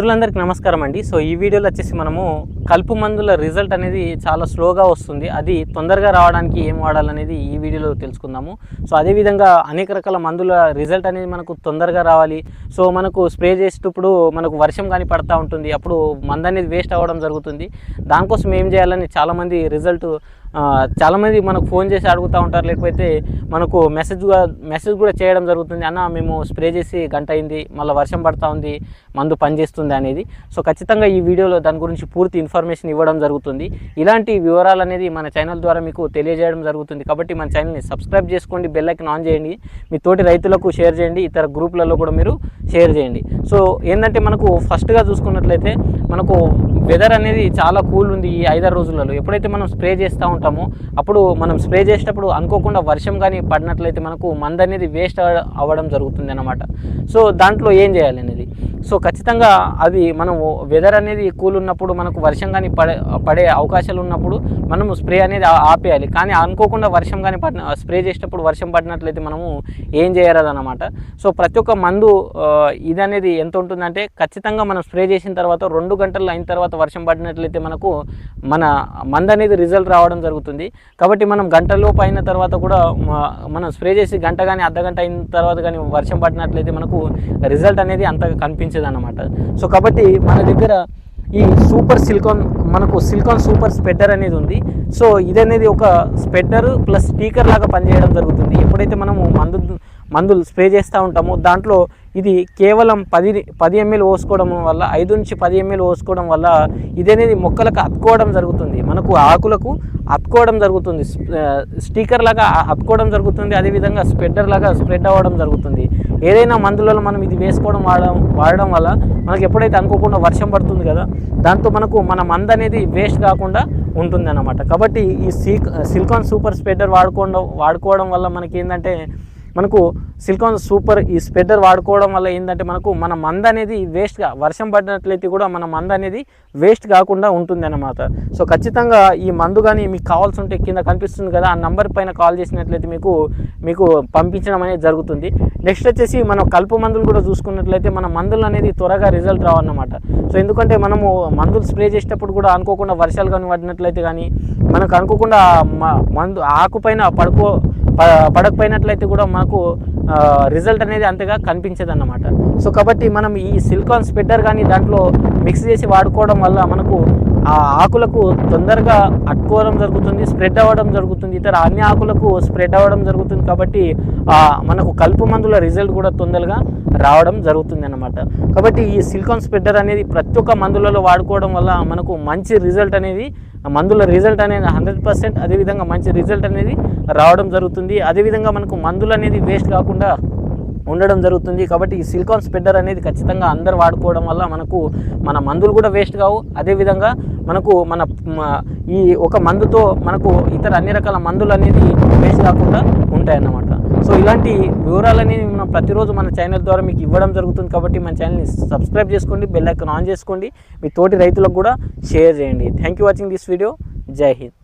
మిత్రులందరికీ నమస్కారం అండి. సో ఈ వీడియోలో వచ్చేసి మనము కలుపు మందుల రిజల్ట్ అనేది చాలా స్లోగా వస్తుంది. అది తొందరగా రావడానికి ఏం వాడాలనేది ఈ వీడియోలో తెలుసుకుందాము. సో అదేవిధంగా అనేక రకాల మందుల రిజల్ట్ అనేది మనకు తొందరగా రావాలి. సో మనకు స్ప్రే చేసేటప్పుడు మనకు వర్షం కానీ పడతా ఉంటుంది. అప్పుడు మందు అనేది వేస్ట్ అవ్వడం జరుగుతుంది. దానికోసం ఏం చేయాలని చాలామంది రిజల్ట్ చాలామంది మనకు ఫోన్ చేసి అడుగుతూ ఉంటారు. లేకపోతే మనకు మెసేజ్ మెసేజ్ కూడా చేయడం జరుగుతుంది. అన్న మేము స్ప్రే చేసి గంట అయింది. మళ్ళీ వర్షం పడతా ఉంది. మందు పనిచేస్తుంది. అనేది. సో ఖచ్చితంగా ఈ వీడియోలో దాని గురించి పూర్తి ఇన్ఫర్మేషన్ ఇవ్వడం జరుగుతుంది. ఇలాంటి వివరాలు అనేది మన ఛానల్ ద్వారా మీకు తెలియజేయడం జరుగుతుంది. కాబట్టి మన ఛానల్ని సబ్స్క్రైబ్ చేసుకోండి బెల్ ఆన్ చేయండి. మీ తోటి రైతులకు షేర్ చేయండి ఇతర గ్రూప్లలో కూడా మీరు షేర్ చేయండి. సో ఏంటంటే మనకు ఫస్ట్గా చూసుకున్నట్లయితే మనకు వెదర్ అనేది చాలా కూల్ ఉంది ఈ ఐదారు రోజులలో. ఎప్పుడైతే మనం స్ప్రే చేస్తూ ఉంటామో అప్పుడు మనం స్ప్రే చేసేటప్పుడు అనుకోకుండా వర్షం కానీ పడినట్లయితే మనకు మంద అనేది వేస్ట్ అవ్వడం జరుగుతుంది అన్నమాట. సో దాంట్లో ఏం చేయాలి అనేది? సో ఖచ్చితంగా అది మనం వెదర్ అనేది కూల్ ఉన్నప్పుడు మనకు వర్షం కానీ పడే పడే అవకాశాలు ఉన్నప్పుడు మనము స్ప్రే అనేది ఆపేయాలి. కానీ అనుకోకుండా వర్షం కానీ పడిన స్ప్రే చేసేటప్పుడు వర్షం పడినట్లయితే మనము ఏం చేయరాదన్నమాట. సో ప్రతి ఒక్క మందు ఇది అనేది ఎంత ఉంటుందంటే ఖచ్చితంగా మనం స్ప్రే చేసిన తర్వాత రెండు గంటలు అయిన తర్వాత వర్షం పడినట్లయితే మనకు మన మందు అనేది రిజల్ట్ రావడం జరుగుతుంది. కాబట్టి మనం గంటలోపు అయిన తర్వాత కూడా మనం స్ప్రే చేసి గంట కానీ అర్ధ గంట అయిన తర్వాత కానీ వర్షం పడినట్లయితే మనకు రిజల్ట్ అనేది అంతగా కనిపించ అన్నమాట సో కాబట్టి మన దగ్గర ఈ సూపర్ సిలికాన్ మనకు సిలికాన్ సూపర్ స్పెడ్డర్ అనేది ఉంది. సో ఇది అనేది ఒక స్పెడ్డర్ ప్లస్ స్పీకర్ లాగా పనిచేయడం జరుగుతుంది. ఎప్పుడైతే మనము మందు మందులు స్ప్రే చేస్తూ ఉంటామో దాంట్లో ఇది కేవలం పది పది ఎంఎల్ పోసుకోవడం వల్ల ఐదు నుంచి పది ఎంఎల్ పోసుకోవడం వల్ల ఇది అనేది మొక్కలకు అతుకోవడం జరుగుతుంది. మనకు ఆకులకు అతుకోవడం జరుగుతుంది. స్టీకర్ లాగా అతుకోవడం జరుగుతుంది. అదేవిధంగా స్ప్రెడ్డర్ లాగా స్ప్రెడ్ అవ్వడం జరుగుతుంది. ఏదైనా మందులలో మనం ఇది వేసుకోవడం వాడడం వాడడం వల్ల మనకి ఎప్పుడైతే అనుకోకుండా వర్షం పడుతుంది కదా దాంతో మనకు మన మంద అనేది వేస్ట్ కాకుండా ఉంటుంది అన్నమాట కాబట్టి ఈ సీ సిలికాన్ సూపర్ స్ప్రెడర్ వాడుకోవడం వాడుకోవడం వల్ల మనకి ఏంటంటే మనకు సిలికాన్ సూపర్ ఈ స్ప్రెడ్డర్ వాడుకోవడం వల్ల ఏంటంటే మనకు మన మంద అనేది వేస్ట్గా వర్షం పడినట్లయితే కూడా మన మంద అనేది వేస్ట్ కాకుండా ఉంటుంది అన్నమాట. సో ఖచ్చితంగా ఈ మందు కానీ మీకు కావాల్సి ఉంటే కింద కనిపిస్తుంది కదా ఆ నంబర్ పైన కాల్ చేసినట్లయితే మీకు మీకు పంపించడం అనేది జరుగుతుంది. నెక్స్ట్ వచ్చేసి మనం కలుపు మందులు కూడా చూసుకున్నట్లయితే మన మందులు అనేది త్వరగా రిజల్ట్ రావన్నమాట. సో ఎందుకంటే మనము మందులు స్ప్రే చేసేటప్పుడు కూడా అనుకోకుండా వర్షాలు కానీ పడినట్లయితే కానీ మనకు అనుకోకుండా మ- మందు ఆకు పైన పడుకో పడకపోయినట్లయితే కూడా మనకు రిజల్ట్ అనేది అంతగా కనిపించదు అన్నమాట సో కాబట్టి మనం ఈ సిలికాన్ స్పెడ్డర్ కానీ దాంట్లో మిక్స్ చేసి వాడుకోవడం వల్ల మనకు ఆ ఆకులకు తొందరగా అట్టుకోవడం జరుగుతుంది స్ప్రెడ్ అవ్వడం జరుగుతుంది ఇతర అన్ని ఆకులకు స్ప్రెడ్ అవ్వడం జరుగుతుంది కాబట్టి మనకు కలుపు మందుల రిజల్ట్ కూడా తొందరగా రావడం జరుగుతుంది అన్నమాట కాబట్టి ఈ సిలికాన్ స్ప్రెడ్డర్ అనేది ప్రతి ఒక్క మందులలో వాడుకోవడం వల్ల మనకు మంచి రిజల్ట్ అనేది ఆ మందుల రిజల్ట్ అనేది హండ్రెడ్ పర్సెంట్ అదేవిధంగా మంచి రిజల్ట్ అనేది రావడం జరుగుతుంది. అదేవిధంగా మనకు మందులు అనేది వేస్ట్ కాకుండా ఉండడం జరుగుతుంది. కాబట్టి ఈ సిలికాన్ స్పెడ్డర్ అనేది ఖచ్చితంగా అందరు వాడుకోవడం వల్ల మనకు మన మందులు కూడా వేస్ట్ కావు. అదేవిధంగా మనకు మన ఈ ఒక మందుతో మనకు ఇతర అన్ని రకాల మందులు అనేది వేస్ట్ కాకుండా ఉంటాయన్నమాట. సో ఇలాంటి వివరాలు మనం ప్రతిరోజు మన ఛానల్ ద్వారా మీకు ఇవ్వడం జరుగుతుంది కాబట్టి మన ఛానల్ని సబ్స్క్రైబ్ చేసుకోండి బెల్ ఐకాన్ ఆన్ చేసుకోండి. మీ తోటి రైతులకు కూడా షేర్ చేయండి. Thank you watching this video జై హింద్.